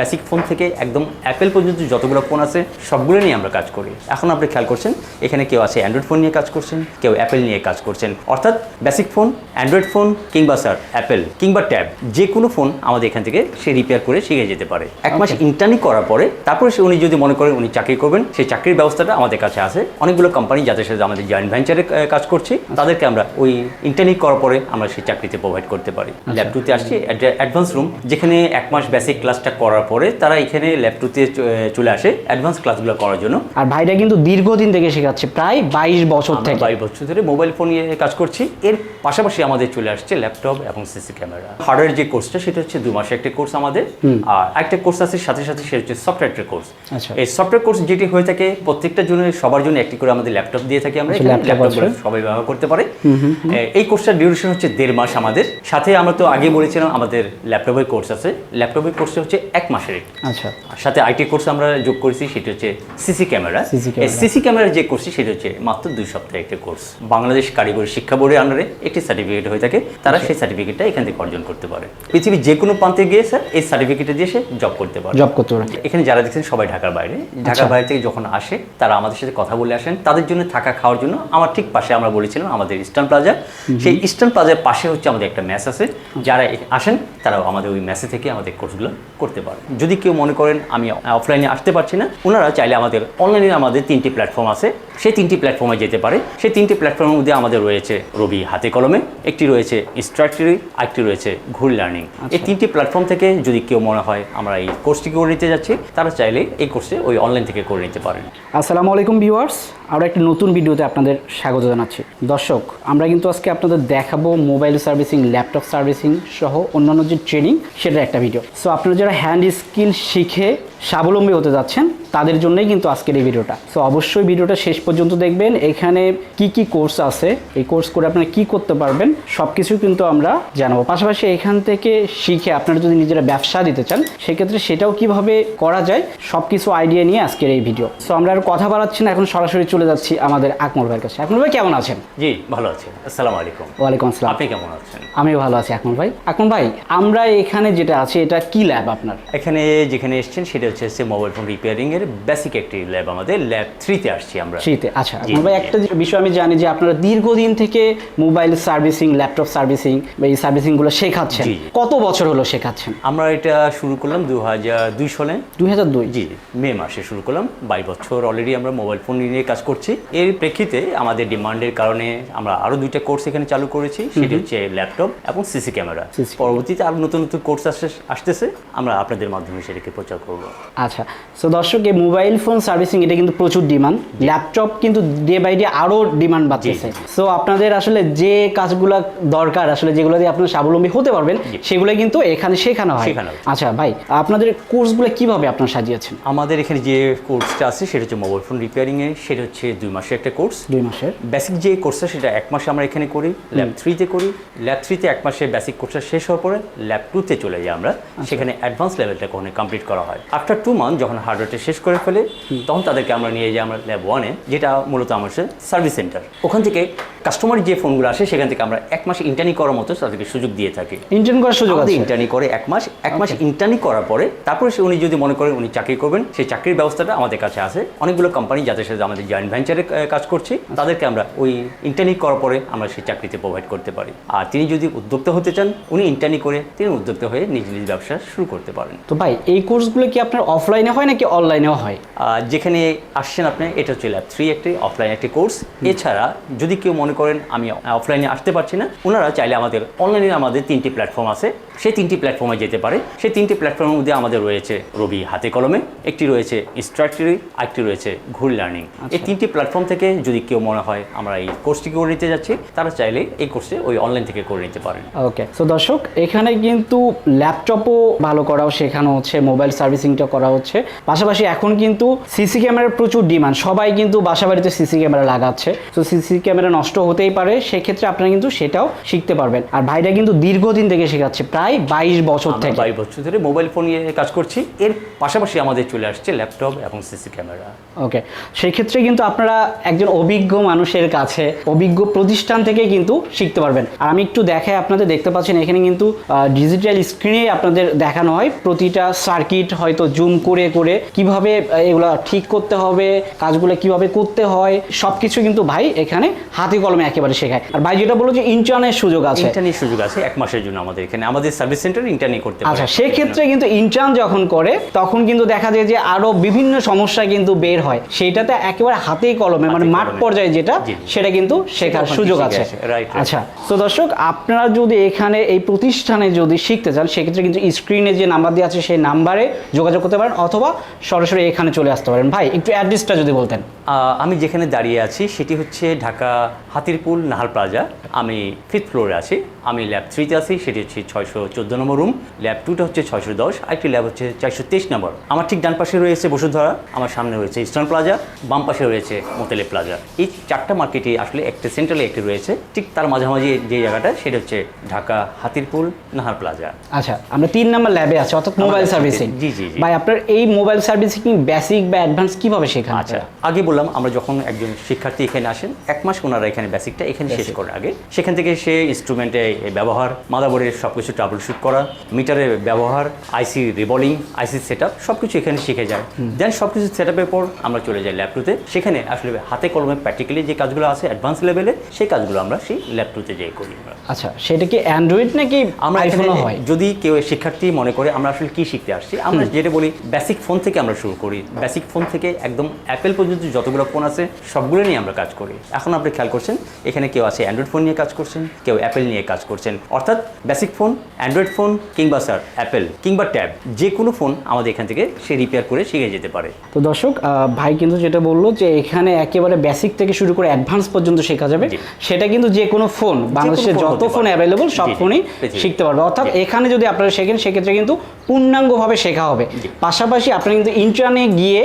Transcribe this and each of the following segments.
Basic phone থেকে একদম Apple পর্যন্ত যতগুলো ফোন আছে সবগুলো নিয়ে আমরা কাজ করি। এখন আপনি খেয়াল করছেন এখানে কেউ আছে অ্যান্ড্রয়েড ফোন নিয়ে কাজ করছেন কেউ অ্যাপেল নিয়ে কাজ করছেন। অর্থাৎ বেসিক ফোন অ্যান্ড্রয়েড ফোন কিংবা স্যার অ্যাপেল কিংবা ট্যাব যে কোনো ফোন আমাদের এখান থেকে সে রিপেয়ার করে শিখে যেতে পারে। এক মাস ইন্টার্নি করার পরে তারপরে সে উনি যদি মনে করেন উনি চাকরি করবেন সেই চাকরির ব্যবস্থাটা আমাদের কাছে আছে। অনেকগুলো কোম্পানি যাদের সাথে আমাদের জয়েন্ট ভেঞ্চারে কাজ করছি তাদেরকে আমরা ওই ইন্টার্নি করার পরে আমরা সেই চাকরিতে প্রোভাইড করতে পারি। ল্যাপটপে আসছি অ্যাডভান্স রুম যেখানে এক মাস বেসিক ক্লাসটা করার পরে তারা এখানে ল্যাপটপে চলে আসে অ্যাডভান্স ক্লাসগুলো করার জন্য। আর ভাইটা কিন্তু দীর্ঘদিন থেকে শেখাচ্ছে প্রায় বাইশ বছর থেকে। বাইশ বছর ধরে মোবাইল ফোন নিয়ে কাজ করছি। এর পাশাপাশি আমাদের চলে আসছে ল্যাপটপ এবং সিসি ক্যামেরা। হার্ডওয়্যার যে কোর্সটা সেটা হচ্ছে দু মাসের একটা কোর্স আমাদের। আর একটা কোর্স আছে সাথে সাথে সেটা হচ্ছে সফটওয়্যার কোর্স আচ্ছা। এই সফটওয়্যার কোর্স যেটি হয়ে থাকে প্রত্যেকটা জন্য সবার জন্য একটি করে আমাদের ল্যাপটপ দিয়ে থাকি আমরা। আচ্ছা, ল্যাপটপগুলো সবাই ব্যবহার করতে পারে। এই কোর্সটার ডিউরেশন হচ্ছে দেড় মাস আমাদের। সাথে আমরা তো আগে বলেছিলাম আমাদের ল্যাপটপের কোর্স আছে। ল্যাপটপের কোর্সটা হচ্ছে এক মাসের আচ্ছা। সাথে আইটি কোর্স আমরা যোগ করেছি সেটা হচ্ছে সিসি ক্যামেরা। ক্যামেরা। সিসি ক্যামেরার যে কোর্সটি সেটা হচ্ছে মাত্র দুই সপ্তাহের একটা কোর্স। বাংলাদেশ কারিগরি শিক্ষা বোর্ডের আন্ডারে একটি সার্টিফিকেট হয়ে থাকে। তারা সেই সার্টিফিকেটটা এখান থেকে অর্জন করতে পারে। পৃথিবীর যে কোনো প্রান্তে গিয়ে স্যার এই সার্টিফিকেটটা দিয়ে সে জব করতে পারে। জব করতে পারে। এখানে যারা দেখছেন সবাই ঢাকার বাইরে। আচ্ছা। ঢাকার বাইরে থেকে যখন আসে তারা আমাদের সাথে কথা বলে আসেন। তাদের জন্য থাকা খাওয়ার জন্য আমার ঠিক পাশে আমরা বলেছিলাম আমাদের ইস্টার্ন প্লাজা সেই ইস্টার্ন প্লাজার পাশে হচ্ছে আমাদের একটা ম্যাচ আছে। যারা আসেন তারাও আমাদের ওই ম্যাচে থেকে আমাদের কোর্সগুলো করতে পারে। যদি কেউ মনে করেন আমি অফলাইনে আসতে পারছি না ওনারা চাইলে আমাদের অনলাইনে আমাদের তিনটি প্ল্যাটফর্ম আছে। সেই তিনটি প্ল্যাটফর্মে যেতে পারে। সেই তিনটি প্ল্যাটফর্মের মধ্যে আমাদের রয়েছে রবি হাতে কলমে একটি রয়েছে ইনস্ট্রাক্টরি আরেকটি রয়েছে ঘুর লার্নিং এই তিনটি প্ল্যাটফর্ম থেকে যদি কেউ মনে হয় আমরা এই কোর্সটি করে নিতে যাচ্ছি তারা চাইলে এই কোর্সে ওই অনলাইন থেকে করে নিতে পারেন। আসসালামু আলাইকুম ভিউয়ার্স আরও একটি নতুন ভিডিওতে আপনাদের স্বাগত জানাচ্ছি। দর্শক, আমরা কিন্তু আজকে আপনাদের দেখাবো মোবাইল সার্ভিসিং, ল্যাপটপ সার্ভিসিং সহ অন্যান্য যে ট্রেনিং, সেটার একটা ভিডিও। সো আপনারা যারা হ্যান্ড স্কিল শিখে স্বাবলম্বী হতে যাচ্ছেন তাদের জন্যই কিন্তু আজকের এই ভিডিওটা। সো অবশ্যই ভিডিওটা শেষ পর্যন্ত দেখবেন। এখানে কি কি কোর্স আছে এই কোর্স করে আপনারা কি করতে পারবেন সব কিছু কিন্তু আমরা জানাব। পাশাপাশি এখান থেকে শিখে আপনারা যদি নিজেরা ব্যবসা দিতে চান সেক্ষেত্রে সেটাও কীভাবে করা যায় সব কিছু আইডিয়া নিয়ে আজকের এই ভিডিও। সো আমরা আর কথা বাড়াচ্ছি না এখন সরাসরি চলে যাচ্ছি আমাদের আকমল ভাইয়ের কাছে। আকমল ভাই কেমন আছেন? জি ভালো আছি। আসসালামু আলাইকুম। ওয়ালাইকুম আসসালাম। আপনি কেমন আছেন? আমি ভালো আছি আকমল ভাই। আকমল ভাই আমরা এখানে যেটা আছে এটা কি ল্যাব আপনার? এখানে যেখানে এসেছেন সেটা হচ্ছে হচ্ছে মোবাইল ফোন রিপেয়ারিং এর বেসিক একটি ল্যাব আমাদের ল্যাব থ্রিতে আসছি আমরা। শীতে আচ্ছা ভাই একটা বিষয় আমি জানি যে আপনারা দীর্ঘদিন থেকে মোবাইল সার্ভিসিং ল্যাপটপ সার্ভিসিং এই সার্ভিসিংগুলো শেখাচ্ছেন জি, জি। কত বছর হলো শেখাচ্ছেন? আমরা এটা শুরু করলাম দু হাজার দুই সালে। দুই হাজার দুই? জি মে মাসে শুরু করলাম। বাইশ বছর অলরেডি আমরা মোবাইল ফোন নিয়ে কাজ করছি। এর প্রেক্ষিতে আমাদের ডিমান্ডের কারণে আমরা আরও দুইটা কোর্স এখানে চালু করেছি। সেটি হচ্ছে ল্যাপটপ এবং সিসি ক্যামেরা পরবর্তীতে আরও নতুন নতুন কোর্স আসতেছে। আমরা আপনাদের মাধ্যমে সেটাকে প্রচার করব। আচ্ছা সো দর্শক এই মোবাইল ফোন সার্ভিসিং এটা কিন্তু প্রচুর ডিমান্ড ল্যাপটপ কিন্তু ডে বাই ডে আরও ডিমান্ড বাড়তেছে। সো আপনাদের আসলে যে কাজগুলো দরকার আসলে যেগুলো দিয়ে আপনারা স্বাবলম্বী হতে পারবেন সেগুলো কিন্তু এখানে শেখানো হয়। আচ্ছা ভাই আপনাদের কোর্সগুলো কীভাবে আপনারা সাজিয়েছেন? আমাদের এখানে যে কোর্সটা আছে সেটা হচ্ছে মোবাইল ফোন রিপেয়ারিং এর সেটা হচ্ছে দুই মাসের একটা কোর্স দুই মাসের। বেসিক যে কোর্সটা সেটা এক মাসে আমরা এখানে করি ল্যাব থ্রিতে করি ল্যাব থ্রিতে এক মাসে বেসিক কোর্সটা শেষ হওয়ার পরে ল্যাব টুতে চলে যাই আমরা। সেখানে অ্যাডভান্স লেভেলটা ওখানে কমপ্লিট করা হয়। আফটার টু মান্থ যখন হার্ডওয়্যারটা শেষ করে ফেলে তখন তাদেরকে আমরা নিয়ে যাই আমরা ল্যাব ওয়ানে যেটা মূলত আমার সার্ভিস সেন্টার ওখান থেকে কাস্টমার যে ফোনগুলো আসে সেখান থেকে আমরা এক মাস ইন্টার্নি করার মতো তাদেরকে সুযোগ দিয়ে থাকি। ইন্টার্ন করার সুযোগ আছে? ইন্টার্নি করে এক মাস এক মাস ইন্টার্নি করার পরে তারপরে সে উনি যদি মনে করেন উনি চাকরি করবেন সেই চাকরির ব্যবস্থাটা আমাদের কাছে আছে। অনেকগুলো কোম্পানি যাদের সাথে আমাদের জয়েন্ট ভেঞ্চারে কাজ করছি তাদেরকে আমরা ওই ইন্টার্নি করার পরে আমরা সেই চাকরিতে প্রোভাইড করতে পারি। আর তিনি যদি উদ্যোক্তা হতে চান উনি ইন্টার্নি করে তিনি উদ্যোক্তা হয়ে নিজ নিজ ব্যবসা শুরু করতে পারেন। তো ভাই এই কোর্সগুলো কি আপনার অফলাইনে হয় নাকি অনলাইনেও হয়? যেখানে আসছেন আপনি এটা হচ্ছে ল্যাব থ্রি একটি অফলাইন একটি কোর্স এছাড়া যদি কেউ মনে করেন আমি অফলাইনে আসতে পারছি না ওনারা চাইলে আমাদের অনলাইনে আমাদের তিনটি প্ল্যাটফর্ম আছে। সেই তিনটি প্ল্যাটফর্মে যেতে পারে। সেই তিনটি প্ল্যাটফর্মের মধ্যে আমাদের রয়েছে রবি হাতে কলমে একটি রয়েছে ইনস্ট্রাক্টরি আরেকটি রয়েছে ঘুর লার্নিং এই তিনটি প্ল্যাটফর্ম থেকে যদি কেউ মনে হয় আমরা এই কোর্সটি করে নিতে যাচ্ছি তারা চাইলে এই কোর্সে ওই অনলাইন থেকে করে নিতে পারেন। ওকে সো দর্শক এখানে কিন্তু ল্যাপটপও ভালো করাও শেখানো হচ্ছে মোবাইল সার্ভিসিংটা করা হচ্ছে। পাশাপাশি এখন কিন্তু সিসি ক্যামেরার প্রচুর ডিমান্ড। সবাই কিন্তু বাসা বাড়িতে সিসি ক্যামেরা লাগাচ্ছে। তো সিসি ক্যামেরা নষ্ট হতেই পারে সেক্ষেত্রে আপনারা কিন্তু সেটাও শিখতে পারবেন। আর ভাইরা কিন্তু দীর্ঘদিন থেকে শেখাচ্ছে প্রায় বাইশ বছর থেকে। বাইশ বছর ধরে মোবাইল ফোন নিয়ে কাজ করছি। এর পাশাপাশি আমাদের চলে আসছে ল্যাপটপ এবং সিসি ক্যামেরা। ওকে সেক্ষেত্রে কিন্তু আপনারা একজন অভিজ্ঞ মানুষের কাছে অভিজ্ঞ প্রতিষ্ঠান থেকে কিন্তু শিখতে পারবেন। আর আমি একটু দেখাই আপনাদের দেখতে পাচ্ছেন এখানে কিন্তু ডিজিটাল স্ক্রিনে আপনাদের দেখানো হয়। প্রতিটা সার্কিট হয়তো জুম করে করে কীভাবে এগুলা ঠিক করতে হবে কাজগুলো কীভাবে করতে হয় সব কিছু কিন্তু ভাই এখানে হাতে কলমে একেবারে শেখায়। আর ভাই যেটা বলল যে ইন্টারনের সুযোগ আছে। ইন্টারনেট সুযোগ আছে এক মাসের জন্য আমাদের এখানে। আমাদের সার্ভিস সেন্টার ইন্টারনেট করতে আচ্ছা সেক্ষেত্রে কিন্তু ইন্টার্ন যখন করে তখন কিন্তু দেখা যায় যে আরও বিভিন্ন সমস্যা কিন্তু বের হয়। সেইটাতে একেবারে হাতেই কলমে মানে মাঠ পর্যায়ে যেটা। সেটা কিন্তু শেখার সুযোগ আছে. আচ্ছা তো দর্শক আপনারা যদি এখানে এই প্রতিষ্ঠানে যদি শিখতে চান সেক্ষেত্রে কিন্তু স্ক্রিনে যে নাম্বার দেওয়া আছে সেই নাম্বারে যোগাযোগ করতে পারেন অথবা সরাসরি এখানে চলে আসতে পারেন। ভাই একটু অ্যাড্রেসটা যদি বলতেন। আমি যেখানে দাঁড়িয়ে আছি সেটি হচ্ছে ঢাকা হাতিরপুল নাহার প্লাজা। আমি ফিফথ ফ্লোরে আছি। আমি ল্যাব থ্রিতে আছি সেটি হচ্ছে ছয়শো চোদ্দ নম্বর রুম ল্যাব টুটা হচ্ছে ছয়শো দশ আরেকটি ল্যাব হচ্ছে চারশো তেইশ নম্বর। আমার ঠিক ডান পাশে রয়েছে বসুন্ধরা আমার সামনে রয়েছে ইস্টার্ন প্লাজা বাম পাশে রয়েছে মোতেলে প্লাজা এই চারটা মার্কেটে আসলে একটা সেন্ট্রালে একটি রয়েছে। ঠিক তার মাঝামাঝি যে জায়গাটা সেটা হচ্ছে ঢাকা হাতিরপুল নাহার প্লাজা আচ্ছা আমরা তিন নম্বর ল্যাবে আছি অর্থাৎ মোবাইল সার্ভিসিং জি, জি, জি। ভাই আপনার এই মোবাইল সার্ভিসিং বেসিক বা অ্যাডভান্স কীভাবে শেখান আচ্ছা আগে বললাম আমরা যখন একজন শিক্ষার্থী এখানে আসেন এক মাস ওনারা এখানে বেসিকটা এখানে শেষ করে আগে সেখান থেকে সে ইনস্ট্রুমেন্টে ব্যবহার মাদাবোর্ডের সব কিছু ট্রাবল শুট করা মিটারের ব্যবহার আইসি রিবলিং আইসি সেট আপ সব কিছু এখানে শিখে যায়। দেন সব কিছু সেট আপের পর আমরা চলে যাই ল্যাপটপে সেখানে আসলে হাতে কলমে প্র্যাকটিক্যালি যে কাজগুলো আছে অ্যাডভান্স লেভেলে সেই কাজগুলো আমরা সেই ল্যাপটপে যেয়ে করি আমরা। আচ্ছা সেটা কি অ্যান্ড্রয়েড নাকি আমরা এখানে হয়? যদি কেউ শিক্ষার্থী মনে করে আমরা আসলে কি শিখতে আসছি আমরা যেটা বলি বেসিক ফোন থেকে আমরা শুরু করি। বেসিক ফোন থেকে একদম অ্যাপেল পর্যন্ত যতগুলো ফোন আছে সবগুলো নিয়ে আমরা কাজ করি। এখন আপনি খেয়াল করছেন এখানে কেউ আছে অ্যান্ড্রয়েড ফোন নিয়ে কাজ করছেন কেউ অ্যাপেল নিয়ে কাজ করছেন। অর্থাৎ বেসিক ফোন অ্যান্ড্রয়েড ফোন কিংবা স্যার অ্যাপেল কিংবা ট্যাব যে কোনো ফোন আমাদের এখান থেকে সে রিপেয়ার করে শিখে যেতে পারে। তো দর্শক ভাই কিন্তু যেটা বলল যে এখানে একেবারে বেসিক থেকে শুরু করে অ্যাডভান্স পর্যন্ত শেখা যাবে। সেটা কিন্তু যে কোনো ফোন বাংলাদেশে phone যত ফোন। অ্যাভেলেবল সব ফোনই শিখতে পারবে। অর্থাৎ এখানে যদি আপনারা শেখেন সেক্ষেত্রে কিন্তু পূর্ণাঙ্গভাবে শেখা হবে। পাশাপাশি আপনারা কিন্তু ইন্টারনে গিয়ে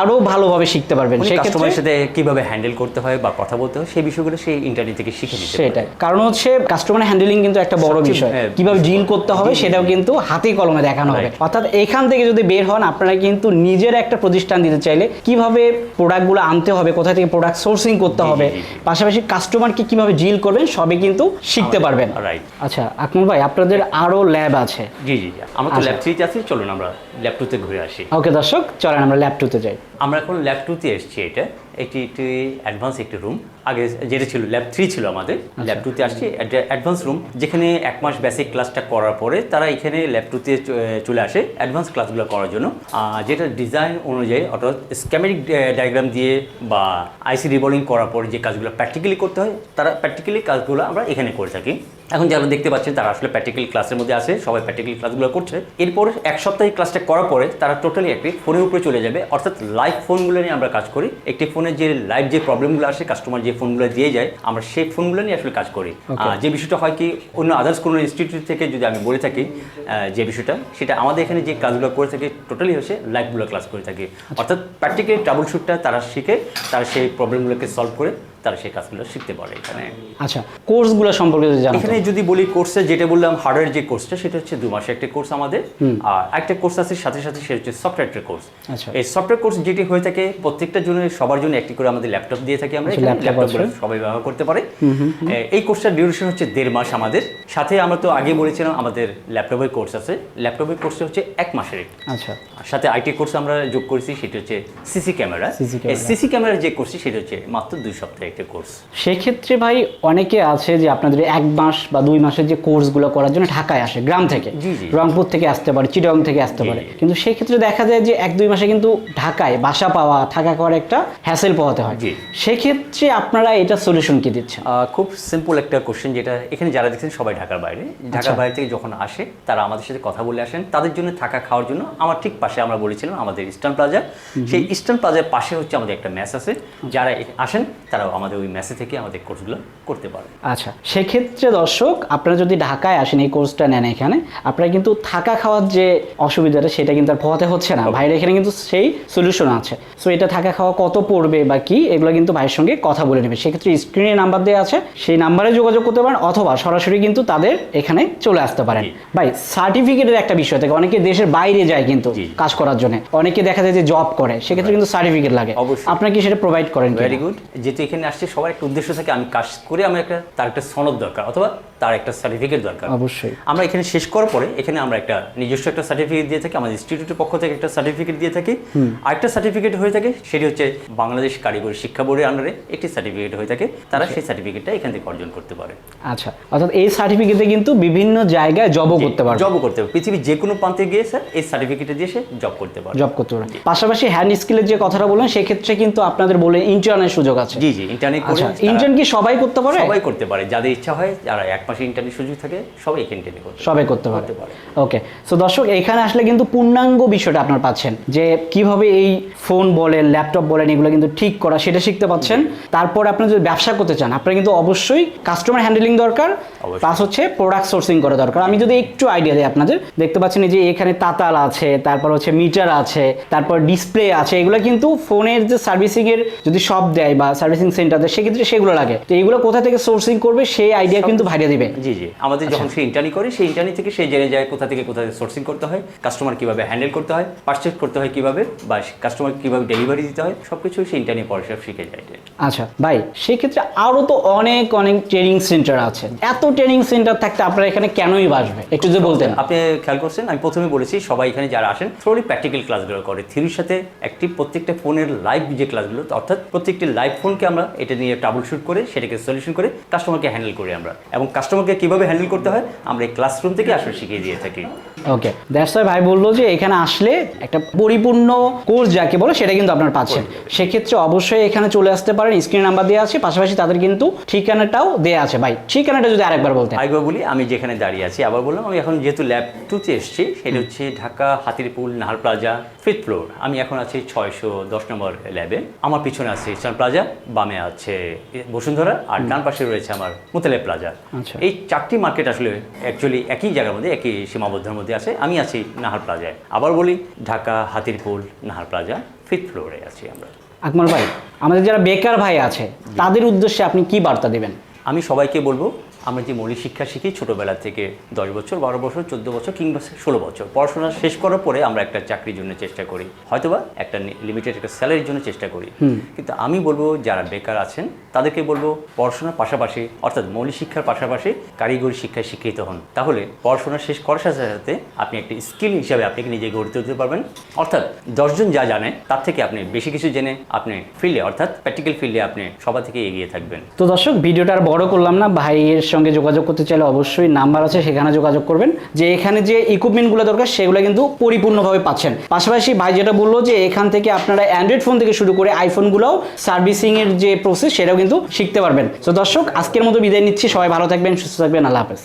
আরও ভালোভাবে শিখতে পারবেন। সেক্ষেত্রে কাস্টমারের সাথে কীভাবে হ্যান্ডেল করতে হয় বা কথা বলতে হয় সেই বিষয়গুলো সেই ইন্টারনেট থেকে শিখে নিতে সেটাই। কারণ হচ্ছে কাস্টমার হ্যান্ডেলিং কিন্তু একটা বড় বিষয়। হ্যাঁ, কীভাবে ডিল করতে হবে সেটাও কিন্তু হাতে কলমে দেখানো হবে। অর্থাৎ এখান থেকে যদি বের হন আপনারা কিন্তু নিজের একটা প্রতিষ্ঠান দিতে চাইলে কীভাবে প্রোডাক্টগুলো আনতে হবে কোথা থেকে প্রোডাক্ট সোর্সিং করতে হবে। পাশাপাশি কাস্টমারকে কীভাবে ডিল করবেন সবই কিন্তু শিখতে পারবেন। রাইট আচ্ছা আকমল ভাই আপনাদের আরও ল্যাব আছে। জি জি আমরা তো। ল্যাব থ্রিতে আছি চলুন আমরা ল্যাব টুতে ঘুরে আসি। ওকে দর্শক চলেন আমরা ল্যাব টুতে যাই। আমরা এখন ল্যাব টুতে এসেছি এটা। এটি একটি অ্যাডভান্স একটি রুম আগে যেটা ছিল ল্যাব থ্রি ছিল আমাদের। ল্যাব টুতে আসছি। অ্যাডভান্স রুম যেখানে এক মাস বেসিক ক্লাসটা করার পরে তারা এখানে ল্যাব টুতে চলে আসে অ্যাডভান্স ক্লাসগুলো করার জন্য। যেটা ডিজাইন অনুযায়ী অর্থাৎ স্ক্যামেটিক ডায়াগ্রাম দিয়ে বা আইসি রিবলিং করার পরে যে কাজগুলো প্র্যাকটিক্যালি করতে হয় তারা প্র্যাকটিক্যালি কাজগুলো আমরা এখানে করে থাকি। এখন যারা দেখতে পাচ্ছেন তারা আসলে প্র্যাকটিক্যাল ক্লাসের মধ্যে আছে সবাই প্র্যাকটিক্যাল ক্লাসগুলো করছে। এরপর এক সপ্তাহে ক্লাসটা করার পরে তারা টোটালি একটি ফোনের উপরে চলে যাবে। অর্থাৎ লাইভ ফোনগুলো নিয়ে আমরা কাজ করি। একটি ফোনের যে লাইভ যে প্রবলেমগুলো আসে কাস্টমার যে ফোনগুলো দিয়ে যায় আমরা সেই ফোনগুলো নিয়ে আসলে কাজ করি। যে বিষয়টা হয় কি অন্য আদার্স কোনো ইনস্টিটিউট থেকে যদি আমি বলে থাকি যে বিষয়টা সেটা আমাদের এখানে যে কাজগুলো করে থাকি টোটালি হচ্ছে লাইভগুলো ক্লাস করে থাকি। অর্থাৎ প্র্যাকটিক্যালি ট্রাবল শুটটা তারা শিখে তারা সেই প্রবলেমগুলোকে সলভ করে তারা সেই কাজগুলো শিখতে পারে এখানে। আচ্ছা কোর্সগুলো সম্পর্কে এখানে যদি বলি কোর্সে যেটা বললাম হার্ডওয়্যার যে কোর্সটা সেটা হচ্ছে দু মাসের একটা কোর্স আমাদের। আর একটা কোর্স আছে সাথে সাথে সেটা হচ্ছে সফটওয়্যার কোর্স। আচ্ছা। এই সফটওয়্যার কোর্স যেটি হয়ে থাকে প্রত্যেকটা জন্য সবার জন্য একটি করে আমাদের ল্যাপটপ দিয়ে থাকি আমরা আচ্ছা, ল্যাপটপগুলো সবাই ব্যবহার করতে পারে। এই কোর্সটার ডিউরেশন হচ্ছে দেড় মাস আমাদের। সাথে আমরা তো আগে বলেছিলাম আমাদের ল্যাপটপের কোর্স আছে। ল্যাপটপের কোর্সটা হচ্ছে এক মাসের। আচ্ছা। সাথে আইটি কোর্স আমরা যোগ করেছি সেটা হচ্ছে সিসি ক্যামেরা এই ক্যামেরা। যে কোর্সটি সেটা হচ্ছে মাত্র দুই সপ্তাহের একটা কোর্স সেক্ষেত্রে ভাই অনেকে আছে যে আপনাদের এক মাস বা দুই মাসের যে কোর্সগুলো করার জন্য ঢাকায় আসে গ্রাম থেকে। রংপুর থেকে আসতে পারে চিটং থেকে আসতে পারে। কিন্তু সেক্ষেত্রে দেখা যায় যে এক দুই মাসে কিন্তু ঢাকায় বাসা পাওয়া থাকা করার একটা হ্যাসেল পোহাতে হয়। সেক্ষেত্রে আপনারা এটা সলিউশন কি দিচ্ছেন খুব সিম্পল একটা কোশ্চেন যেটা এখানে যারা দেখছেন সবাই ঢাকার বাইরে ঢাকার আচ্ছা। বাইরে থেকে যখন আসে তারা আমাদের সাথে কথা বলে আসেন তাদের জন্য থাকা খাওয়ার জন্য আমার ঠিক পাশে আমরা বলেছিলাম আমাদের ইস্টার্ন প্লাজা সেই ইস্টার্ন প্লাজার পাশে হচ্ছে আমাদের একটা ম্যাচ আছে। যারা আসেন তারা আমাদের ওই মেসে থেকে আমাদের কোর্সগুলো করতে পারে আচ্ছা সেক্ষেত্রে দর্শক আপনারা যদি ঢাকায় আসেন এই কোর্সটা নেন এখানে আপনারা কিন্তু থাকা খাওয়ার যে অসুবিধাটা সেটা কিন্তু আর পোহাতে হচ্ছে না। ভাইয়ের এখানে কিন্তু সেই সলিউশন আছে। সো এটা থাকা খাওয়া কত পড়বে বা কি এগুলো কিন্তু ভাইয়ের সঙ্গে কথা বলে নেবে। সেক্ষেত্রে স্ক্রিনে নাম্বার দেওয়া আছে সেই নাম্বারে যোগাযোগ করতে পারেন অথবা সরাসরি কিন্তু তাদের এখানে চলে আসতে পারেন। ভাই সার্টিফিকেটের একটা বিষয় থাকে অনেকে দেশের বাইরে যায় কিন্তু। কাজ করার জন্য অনেকে দেখা যায় যে জব করে সেক্ষেত্রে কিন্তু সার্টিফিকেট লাগে অবশ্যই। আপনারা কি সেটা প্রোভাইড করেন? ভেরি গুড যেহেতু এখানে আসছে সবার একটা উদ্দেশ্য থাকে আমি কাজ করে আমার একটা তার একটা সনদ দরকার অথবা তার একটা সার্টিফিকেট দরকার। অবশ্যই। আমরা এখানে শেষ করার পরে এখানে আমরা একটা নিজস্ব একটা সার্টিফিকেট দিয়ে থাকি আমাদের ইনস্টিটিউটের পক্ষ থেকে একটা সার্টিফিকেট দিয়ে থাকি। আরেকটা সার্টিফিকেট হয়ে থাকে সেটি হচ্ছে বাংলাদেশ কারিগরি শিক্ষা বোর্ডের আন্ডারে একটি সার্টিফিকেট হয়ে থাকে। তারা সেই সার্টিফিকেটটা এখান থেকে অর্জন করতে পারে। আচ্ছা অর্থাৎ এই সার্টিফিকেটে কিন্তু বিভিন্ন জায়গায় জবও করতে পারবে। জব করতে পারে পৃথিবীর যে কোনো প্রান্তে গিয়ে স্যার এই সার্টিফিকেট দিয়ে সে জব করতে পারে জব করতে পারবে। পাশাপাশি হ্যান্ড স্কিলের যে কথাটা বললেন সেক্ষেত্রে কিন্তু আপনাদের বলে ইন্টার্নের সুযোগ আছে। জি জি ইন্টারনেট আচ্ছা ইন্টার্ন কি সবাই করতে পারে? সবাই করতে পারে। যাদের ইচ্ছা হয় যারা এক মাসে ইন্টারনেট সুযোগ থাকে সবাই এখানে টেনে করতে। সবাই করতে পারে। ওকে সো দর্শক এখানে আসলে কিন্তু পূর্ণাঙ্গ বিষয়টা আপনার পাচ্ছেন যে কীভাবে এই ফোন বলেন ল্যাপটপ বলেন এগুলো কিন্তু ঠিক করা সেটা শিখতে পাচ্ছেন। তারপর আপনি যদি ব্যবসা করতে চান আপনার কিন্তু অবশ্যই কাস্টমার হ্যান্ডেলিং দরকার প্লাস হচ্ছে প্রোডাক্ট সোর্সিং করা দরকার। আমি যদি একটু আইডিয়া দিই আপনাদের দেখতে পাচ্ছেন যে এখানে তাতাল আছে তারপর হচ্ছে মিটার আছে তারপর ডিসপ্লে আছে এগুলো কিন্তু ফোনের যে সার্ভিসিং এর যদি সব দেয় বা সার্ভিসিং সেন্টার দেয় সেক্ষেত্রে সেগুলো লাগে। তো এগুলো কোথা থেকে সোর্সিং করবে সেই আইডিয়া কিন্তু ভাইরে জি জি। আমাদের আচ্ছা। যখন সে ইন্টারনি করে সেই ইন্টারনি থেকে সে জেনে যায় কোথা থেকে কোথা থেকে সোর্সিং করতে হয় কাস্টমার কীভাবে হ্যান্ডেল করতে হয় পারচেস করতে হয় কীভাবে বা কাস্টমার কীভাবে ডেলিভারি দিতে হয় সব কিছু সে ইন্টারনি পরে সব শিখে যায় আচ্ছা ভাই সেক্ষেত্রে আরও তো অনেক অনেক ট্রেনিং সেন্টার আছে। এত ট্রেনিং সেন্টার থাকতে আপনারা এখানে কেনই বাসবে একটু যদি বলতেন। আপনি খেয়াল করছেন? আমি প্রথমে বলেছি সবাই এখানে যারা আসেন থ্রোলি প্র্যাকটিক্যাল ক্লাসগুলো করে। থিওরির সাথে একটি প্রত্যেকটা ফোনের লাইভ যে ক্লাসগুলো অর্থাৎ প্রত্যেকটি লাইভ ফোনকে আমরা এটা নিয়ে ট্রাবল শুট করে সেটাকে সলিউশন করে কাস্টমারকে হ্যান্ডেল করি আমরা। এবং কাস্টমারকে কীভাবে হ্যান্ডেল করতে হয় আমরা এই ক্লাসরুম থেকে আসলে শিখিয়ে দিয়ে থাকি। ওকে দ্যাটস ওয়াই ভাই বলল যে এখানে আসলে একটা পরিপূর্ণ কোর্স যাকে বলে সেটা কিন্তু আপনার পাচ্ছেন। সেক্ষেত্রে অবশ্যই এখানে চলে আসতে পারেন স্ক্রিন নাম্বার দেওয়া আছে পাশাপাশি তাদের কিন্তু ঠিকানাটাও দেওয়া আছে। ভাই ঠিকানাটা যদি আরেকবার বলতেন। আরেকবার বলি আমি যেখানে দাঁড়িয়ে আছি আবার বললাম আমি এখন যেহেতু ল্যাব টুতে এসেছি সেটা হচ্ছে Dhaka Hatirpul Nahar plaza fifth floor আমি এখন আছি ছয়শো দশ নম্বর ল্যাবে আমার পিছনে আছে ইস্টার্ন প্লাজা বামে আছে বসুন্ধরা আর ডান পাশে রয়েছে আমার মুতালে প্লাজা আচ্ছা। এই চারটি মার্কেট আসলে অ্যাকচুয়ালি একই জায়গার মধ্যে একই সীমাবদ্ধের মধ্যে আছে। আমি আছি নাহার প্লাজায়। আবার বলি ঢাকা হাতিরপুল নাহার প্লাজা ফিফথ ফ্লোরে আছি আমরা। আকমল ভাই আমাদের যারা বেকার ভাই আছে তাদের উদ্দেশ্যে আপনি কি বার্তা দেবেন? আমি সবাইকে বলব আমরা যে মৌলিক শিক্ষা শিখি ছোটোবেলা থেকে দশ বছর বারো বছর চোদ্দ বছর কিংবা ষোলো বছর পড়াশোনা শেষ করার পরে আমরা একটা চাকরির জন্য চেষ্টা করি। হয়তোবা একটা লিমিটেড একটা স্যালারির জন্য চেষ্টা করি। কিন্তু আমি বলব যারা বেকার আছেন তাদেরকে বলব পড়াশোনার পাশাপাশি অর্থাৎ মৌলিক শিক্ষার পাশাপাশি কারিগরি শিক্ষায় শিক্ষিত হন। তাহলে পড়াশোনা শেষ করার সাথে সাথে আপনি একটি স্কিল হিসাবে আপনি নিজে গড়ে তুলতে পারবেন। অর্থাৎ দশজন যা জানে তার থেকে আপনি বেশি কিছু জেনে আপনি ফিল্ডে অর্থাৎ প্র্যাকটিক্যাল ফিল্ডে আপনি সবার থেকে এগিয়ে থাকবেন। তো দর্শক ভিডিওটা আর বড় করলাম না ভাইয়ের সঙ্গে যোগাযোগ করতে চাইলে অবশ্যই নাম্বার আছে, সেখানে যোগাযোগ করবেন। যে এখানে যে ইকুইপমেন্টগুলো দরকার, সেগুলো কিন্তু পরিপূর্ণভাবে পাচ্ছেন। পাশাপাশি ভাই যেটা বলল যে এখান থেকে আপনারা অ্যান্ড্রয়েড ফোন থেকে শুরু করে আইফোনগুলোও সার্ভিসিং এর যে প্রসেস সেটাও কিন্তু শিখতে পারবেন। তো দর্শক, আজকের মতো বিদায় নিচ্ছি। সবাই ভালো থাকবেন, সুস্থ থাকবেন। আল্লাহ হাফেজ।